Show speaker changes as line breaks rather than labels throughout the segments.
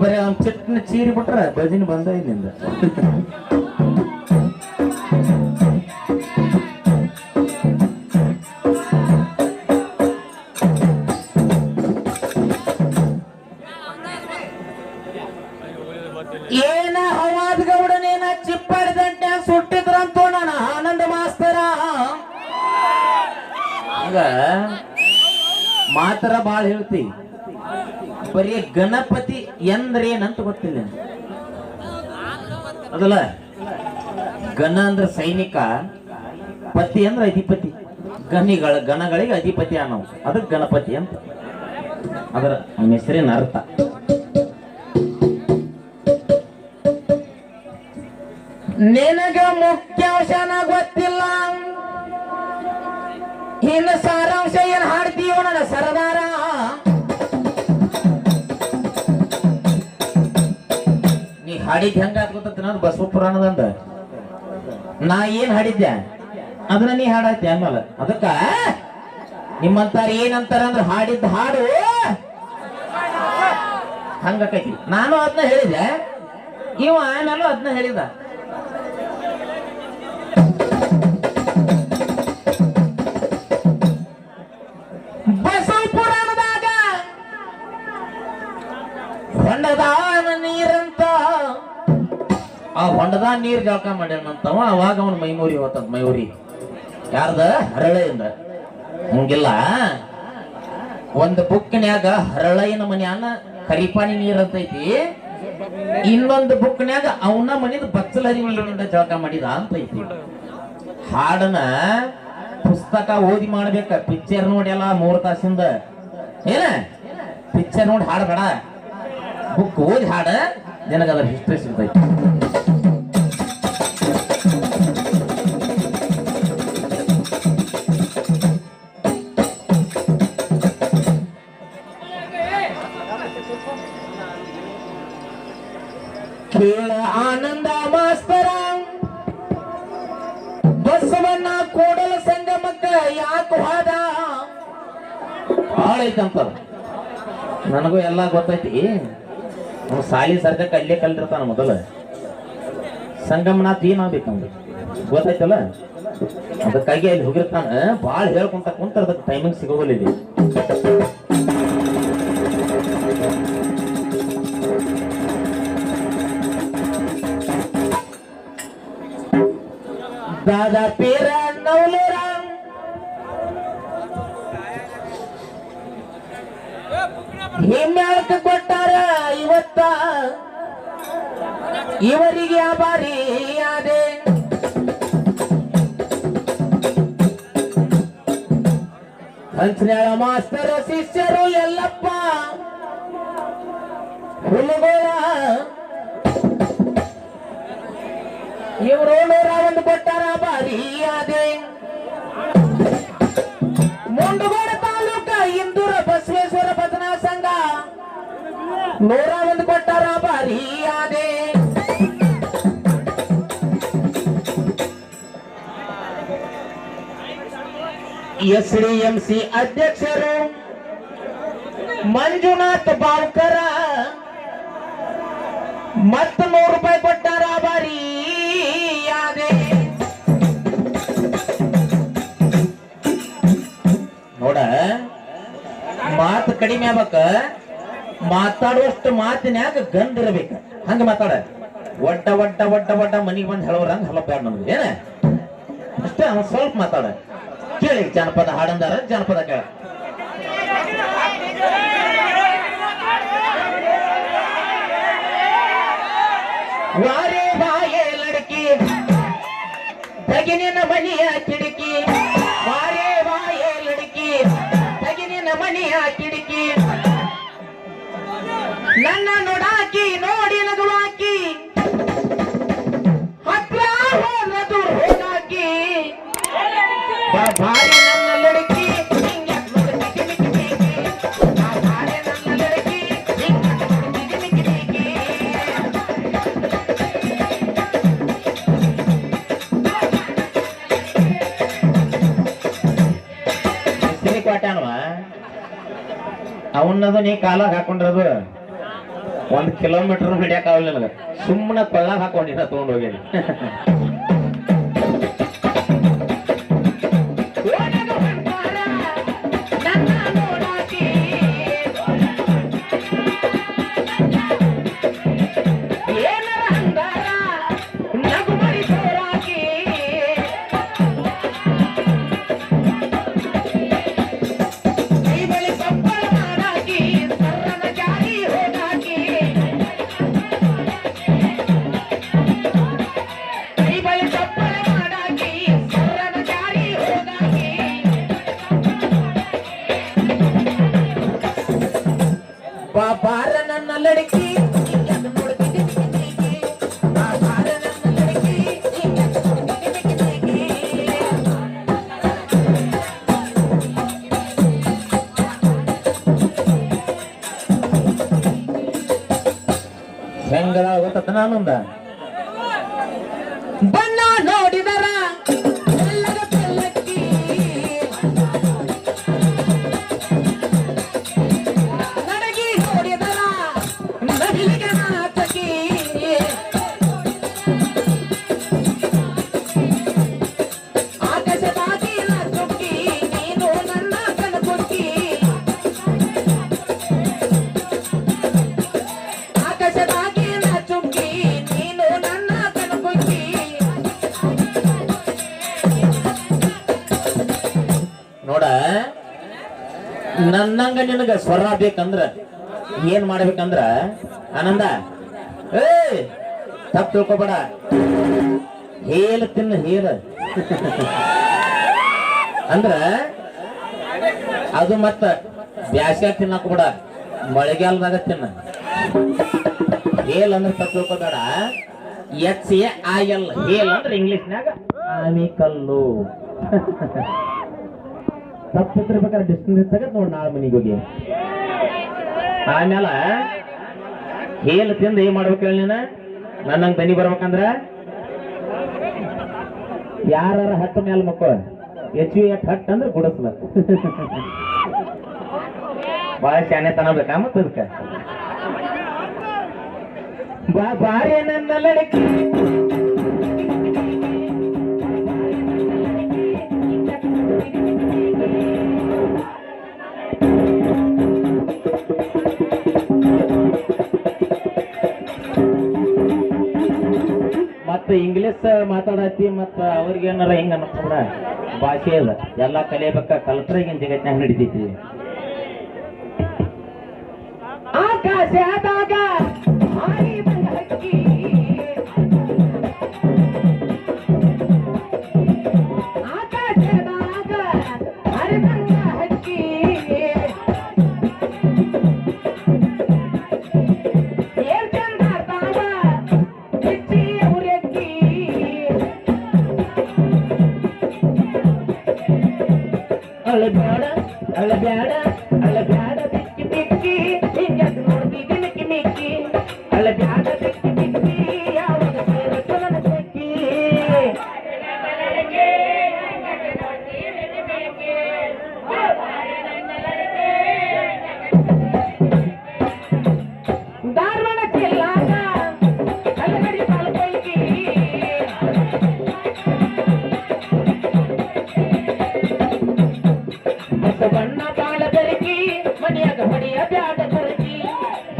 ಬರೀ ಅವ್ನ ಚೀರಿ ಬಿಟ್ರ ಭಜನೆ ಬಂದ ಇಲ್ಲಿಂದ. ಏನ ಅವಾದ ಗೌಡನೇನ ಚಿಪ್ಪಾಡಿದಂಟೆ ಸುಟ್ಟಿದ್ರಂತ ನಾನು ಆನಂದ ಮಾಸ್ತರ. ಹಂಗ ಮಾತರ ಬಾಳ ಹೇಳ್ತಿ. ಬರೀ ಗಣಪತಿ ಎಂದ್ರೇನಂತ ಗೊತ್ತಿಲ್ಲ. ಅದಲ್ಲ ಗಣ ಅಂದ್ರ ಸೈನಿಕ, ಪತಿ ಅಂದ್ರ ಅಧಿಪತಿ. ಗಣಿಗಳ ಗಣಗಳಿಗೆ ಅಧಿಪತಿ ಅನ್ನೋ ಅದಕ್ಕೆ ಗಣಪತಿ ಅಂತ. ಅದರ ಹೆಸರಿನ ಅರ್ಥ. ನಿನಗ ಮುಖ್ಯಾಂಶನ ಗೊತ್ತಿಲ್ಲ. ಹಾಡಿದ್ ಹೆಂಗ ಗೊತ್ತ ನಾನು ಬಸವ ಪುರಾಣದಂದ ನಾ ಏನ್ ಹಾಡಿದ್ದೆ? ಅದನ್ನ ನೀ ಹಾಡತ್ತೆ ಆಮೇಲೆ ಅದಕ್ಕ ನಿಮ್ಮಂತಾರ ಏನಂತಾರ ಅಂದ್ರೆ ಹಾಡಿದ್ದ ಹಾಡು. ಹಂಗಕೈತಿ. ನಾನು ಅದನ್ನ ಹೇಳಿದೆ ಇವ ಆಮೇಲೆ ಅದನ್ನ ಹೇಳಿದ. ಆ ಹೊಂಡದ ನೀರ್ ಜಳಕ ಮಾಡ್ಯಾನಂತವ, ಅವಾಗ ಅವನ ಮೈಮೂರಿ ಹೋತಂತ ಮೈಮೂರಿ. ಯಾರ್ದ? ಹರಳೆಯಿಂದ. ಹಂಗಿಲ್ಲ. ಒಂದು ಬುಕ್ನ್ಯಾಗ ಹರಳಯ್ಯನ ಮನ್ಯಾನ ಕರಿಪಾನಿ ನೀರ್ ಅಂತೈತಿ. ಇನ್ನೊಂದು ಬುಕ್ನ್ಯಾಗ ಅವನ ಮನಿದ ಬಚ್ಚಲ ಹರಿವಿಂದ ಜಳಕ ಮಾಡಿದ ಅಂತೈತಿ. ಹಾಡನ ಪುಸ್ತಕ ಓದಿ ಮಾಡ್ಬೇಕ. ಪಿಕ್ಚರ್ ಎಲ್ಲ ಮೂರ್ ತಾಸಿಂದ. ಏನ? ಪಿಕ್ಚರ್ ನೋಡಿ ಹಾಡಬೇಡ. ಬುಕ್ ಓದಿ ಹಾಡ. ನಿನಗ ಅದ್ರ ಹಿಸ್ಟ್ರಿ ಸಿಗ್ತೈತಿ. ಕೇಳ ಆನಂದ ಮಾಸ್ತರ. ಬಸವಣ್ಣ ಕೂಡಲ ಸಂಗಮಕ್ಕ ಯಾಕೆ ಹೋದ? ಭಾಳ ಐತಂತ ನನಗೂ ಎಲ್ಲ ಗೊತ್ತೈತಿ. ಅವ್ನು ಸಾಲಿ ಸರ್ಗಕ್ಕೆ ಅಲ್ಲೇ ಕಲ್ತಿರ್ತಾನ ಮೊದಲ. ಸಂಗಮನಾಥ್ ಏನಾಗ್ಬೇಕಂದ್ರೆ ಗೊತ್ತೈತಲ್ಲ ಅದಕ್ಕಾಗಿ ಅಲ್ಲಿ ಹೋಗಿರ್ತಾನ. ಭಾಳ ಹೇಳ್ಕೊಂತ ಕುಂತ ಅದಕ್ಕೆ ಟೈಮಿಂಗ್ ಸಿಗೋಲ್ಲ दादा पेरा नवलेरा ಹಿಮ್ಯಾಳಕ ಕೊಟ್ಟಾರ ಇವತ್ತ ಇವರಿಗೆ ಆಭಾರಿ ಆದೆ ಹಂಚನ್ಯಾಳ ಮಾಸ್ತರ ಶಿಷ್ಯರು ಎಲ್ಲಪ್ಪ ಹುಲಗೋಳ ನೂರ ಒಂದು ಕೊಟ್ಟಾರ ಬಾರಿ ಅದೇ ಮುಂಡಗೋಡ ತಾಲೂಕ ಇಂದೂರ ಬಸವೇಶ್ವರ ಭಜನಾ ಸಂಘ ನೂರ ಒಂದು ಕೊಟ್ಟಾರ ಬಾರಿ ಅದೇ ಎಸ್ ಡಿ ಎಂ ಸಿ ಅಧ್ಯಕ್ಷರು ಮಂಜುನಾಥ್ ಬಾವ್ಕರ ಮತ್ತ ಕಡಿಮೆ ಆಗ್ಬೇಕ? ಮಾತಾಡುವಷ್ಟು ಮಾತಿನ್ಯಾಗ ಗಂಧ ಇರಬೇಕ. ಹಂಗ ಮಾತಾಡ. ಒಡ್ಡ ಒಡ್ಡ ಒಡ್ಡ ಒಡ್ಡ ಮನಿಗೆ ಬಂದು ಹೇಳೋರ ಹಂಗ ಹಲಪ್ಪ ನಮ್ಗೆ? ಏನ? ಅಷ್ಟೇ ಅವ್ನು ಸ್ವಲ್ಪ ಮಾತಾಡ. ಕೇಳಿ, ಜನಪದ ಹಾಡಂದಾರ, ಜನಪದ ಕೇಳ. ವಾರೆ ಬಾಯೇ ಲಡಕಿ ಬಗಿನ ಮನೆಯ ಕಿಟಕಿ. ನನ್ನ ನೋಡಾಕಿ ನೋಡಿ ನಗುವಾಕಿ ಹತ್ರ ಹೋನದು ಹೋಗಾಕಿ. ನನ್ನ ಅವನ್ನದು ನೀ ಕಾಲಾಗ ಹಾಕೊಂಡ್ರದು. ಒಂದ್ ಕಿಲೋಮೀಟರ್ ಹಿಡಿಯಕ್ ನನಗೆ. ಸುಮ್ಮನೆ ಕೊಳ್ಳಾಗ ಹಾಕೊಂಡಿನ ತಗೊಂಡು 咋弄呗 ನನ್ನಂಗ ನಿನಗ ಸ್ವರ ಬೇಕಂದ್ರ ಏನ್ ಮಾಡ್ಬೇಕಂದ್ರ? ಆನಂದ. ಏ ತಪ್ಪು ತಿಳ್ಕೊಬೇಡ. ಹೇಲ ತಿನ್ನ, ಹೇಲ. ಅಂದ್ರ ಅದು ಮತ್ತ ಬ್ಯಾಸ್ಗ್ಯಾಗ ತಿನ್ನಕ್ ಬಿಡ ಮಳೆಗಾಲದಾಗ ತಿನ್ನ. ಹೇಲ್ ಅಂದ್ರೆ ತಪ್ಪು ತಿಳ್ಕೊಬೇಡ. H A I L hail ಅಂದ್ರೆ ಇಂಗ್ಲಿಷ್ನಾಗ ಆಮಿ ಕಲ್ಲು ತಪ್ಪಿರ್ಬೇಕಾದ್ರೆ ಡಿಸ್ಟೆನ್ಸ್ ತೆಗೆದು ನೋಡಿ ನಾಳೆ ಮನೆಗೆ ಹೋಗಿ. ಆಮೇಲೆ ಹೇಳಿ ತಿಂದು ಏನ್ ಮಾಡ್ಬೇಕು ಹೇಳಿ ನೀನ? ನನ್ನಂಗ್ ದನಿ ಬರ್ಬೇಕಂದ್ರ? ಯಾರ ಹತ್ತ ಮೇಲೆ ಮಕ್ಕಳು? ಎಚ್ ವಿ ಎಟ್ ಹಟ್ ಅಂದ್ರೆ ಗುಡಿಸ್ಬೇಕು ಬಾಳ ಶಾನೆ ತನಬೇಕಾ ಮತ್ತ ಅದಕ್ಕೆ ಬಾ, ಬಾರಿ ನನ್ನ ಲಡಕಿ ಇಂಗ್ಲಿಷ್ ಮಾತಾಡತಿ ಮತ್ತ ಅವ್ರಿಗೆ ಏನಾರ ಭಾಷೆ ಅದ. ಎಲ್ಲಾ ಕಲಿಯಬೇಕ ಕಲ್ತ್ರ ಈಗಿನ ಜಗತ್ನಾಗ ನಡಿತೈತಿ ಆಕಾಶದಾಗ ಹಾರಿ 对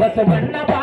But the when I'm